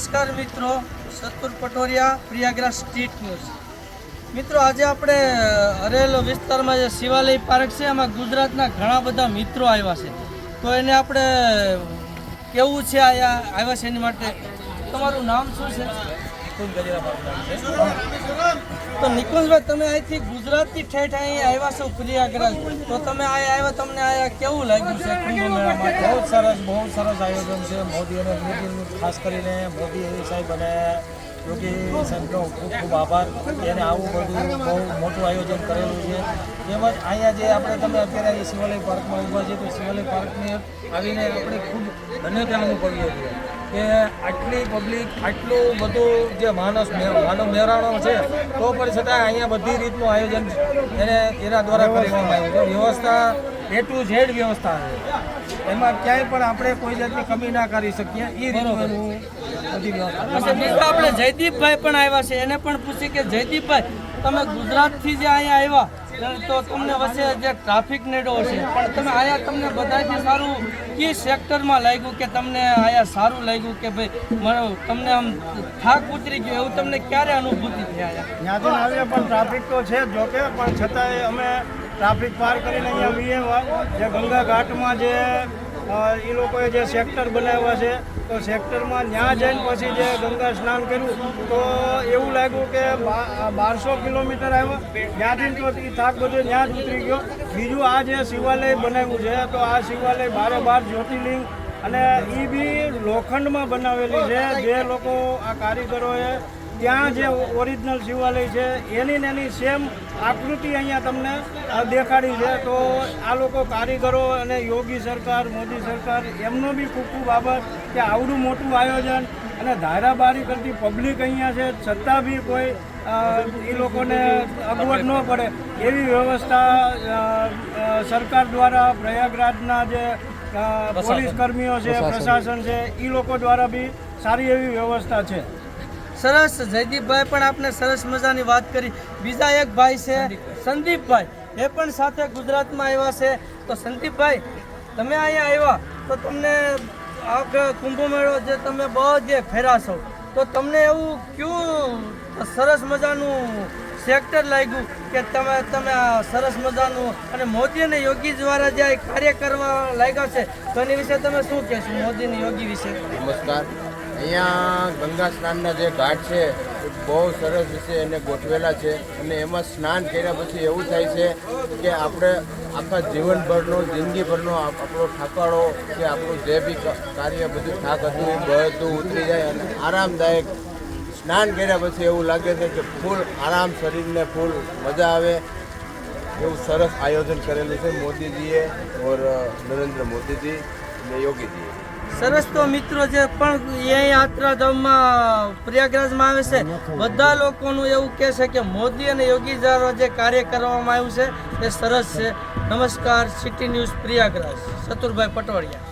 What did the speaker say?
નમસ્કાર મિત્રો. સતુર પટોરિયા પ્રિયાગ્રા સ્ટ્રીટ ન્યૂઝ. મિત્રો, આજે આપણે હરેલો વિસ્તારમાં જે શિવાલય પાર્ક છે, એમાં ગુજરાતના ઘણા બધા મિત્રો આવ્યા છે. તો એને આપણે કેવું છે આયા આવ્યા છે એની માટે? તમારું નામ શું છે? તો નિકુંજભાઈ, તમે અહીંથી ગુજરાતથી ઠેઠ અહીં આવ્યા છો પ્રયાગરાજ. તો તમે અહીંયા આવ્યા, તમને અહીંયા કેવું લાગ્યું છે બહુ સરસ બહુ સરસ આયોજન છે. મોદી અને મોદી ખાસ કરીને મોદી સાહેબ અને યોગી સાહેબનો ખૂબ ખૂબ આભાર. એને આવું બધું બહુ મોટું આયોજન કરેલું છે. તેમજ અહીંયા જે આપણે તમે અત્યારે અહીં શિવાલય પાર્કમાં ઊભા છીએ તો શિવાલય પાર્કને આવીને આપણે ખૂબ ધન્યતા અનુભવીએ છીએ. કે આટલી પબ્લિક આટલું બધું જે માનસ માનવ મહેરાણો છે તો પણ છતાં અહીંયા બધી રીતનું આયોજન એને એના દ્વારા કરવામાં આવ્યું છે. વ્યવસ્થા એ ટુ ઝેડ વ્યવસ્થા છે. એમાં ક્યાંય પણ આપણે કોઈ જાતની કમી ના કરી શકીએ. એ રીતનું આપણે જયદીપભાઈ પણ આવ્યા છે. એને પણ પૂછી કે જયદીપભાઈ તમે ગુજરાતથી જે અહીંયા આવ્યા તો તમને વચ્ચે જે ટ્રાફિક નેડો છે, પણ તમે આયા તમને બધાથી સારું કે સેક્ટરમાં લાગ્યું કે તમને આયા સારું લાગ્યું કે ભાઈ, મારો તમને આમ થાક ઉતરી ગયો એવું તમને ક્યારે અનુભૂતિ થઈ આયા? ત્યાંથી આવ્યા પણ ટ્રાફિક તો છે જોકે, પણ છતાંય અમે ટ્રાફિક પાર કરીને અહીંયા આવીએ જે ગંગા ઘાટમાં જે એ લોકોએ જે સેક્ટર બનાવ્યા છે તો સેક્ટરમાં ત્યાં જઈને પછી જે ગંગા સ્નાન કર્યું, તો એવું લાગ્યું કે બારસો કિલોમીટર આવ્યો. ત્યાંથી તો એ થાક બધો ત્યાં જ ઉતરી ગયો. બીજું આ જે શિવાલય બનાવ્યું છે, તો આ શિવાલય બારે બાર જ્યોતિર્લિંગ અને એ બી લોખંડમાં બનાવેલી છે. જે લોકો આ કારીગરોએ ત્યાં જે ઓરિજિનલ શિવાલય છે એની ને એની સેમ આકૃતિ અહીંયા તમને દેખાડી છે. તો આ લોકો કારીગરો અને યોગી સરકાર મોદી સરકાર એમનો બી ખૂબ ખૂબ આભાર કે આવડું મોટું આયોજન અને ધારાબારી કરતી પબ્લિક અહીંયા છે. છતાં બી કોઈ એ લોકોને અગવડ ન પડે. એવી વ્યવસ્થા સરકાર દ્વારા પ્રયાગરાજના જે પોલીસ કર્મીઓ છે પ્રશાસન. છે એ લોકો દ્વારા બી સારી એવી વ્યવસ્થા છે. સરસ, જયદીપભાઈ પણ આપણે સરસ મજાની વાત કરી. બીજા એક ભાઈ છે, સંદીપભાઈ. એ પણ સાથે ગુજરાતમાં આવ્યા છે. તો સંદીપભાઈ, તમે અહીંયા આવ્યા, તો તમને આ કુંભ મેળો જે તમે બહુ ફેરા છો, તો તમને એવું કયું સરસ મજાનું સેક્ટર લાગ્યું કે તમે તમે સરસ મજાનું અને મોદી અને યોગી દ્વારા જે કાર્ય કરવા લાગ્યા છે, તો એની વિશે તમે શું કહેશો, મોદી યોગી વિશે? નમસ્કાર. અહીંયા ગંગા સ્નાનના જે ઘાટ છે, એ બહુ સરસ રીતે એને ગોઠવેલા છે અને એમાં સ્નાન કર્યા પછી એવું થાય છે કે આપણે આખા જીવનભરનો, જિંદગીભરનો આપણો થાકાળો કે આપણું જે બી કાર્ય બધું થાક હતું, એ બધું ઉતરી જાય અને આરામદાયક સ્નાન કર્યા પછી એવું લાગે છે કે ફૂલ આરામ શરીરને ફૂલ મજા આવે. એવું સરસ આયોજન કરેલું છે મોદીજીએ ઓર નરેન્દ્ર મોદીજી અને યોગીજીએ. સરસ તો મિત્રો જે પણ એ યાત્રાધામમાં પ્રયાગરાજમાં આવે છે. બધા લોકોનું એવું કહે છે કે મોદી અને યોગી જે કાર્ય કરવામાં આવ્યું છે, એ સરસ છે. નમસ્કાર સિટી ન્યૂઝ પ્રયાગરાજ. ચતુરભાઈ પટવાડિયા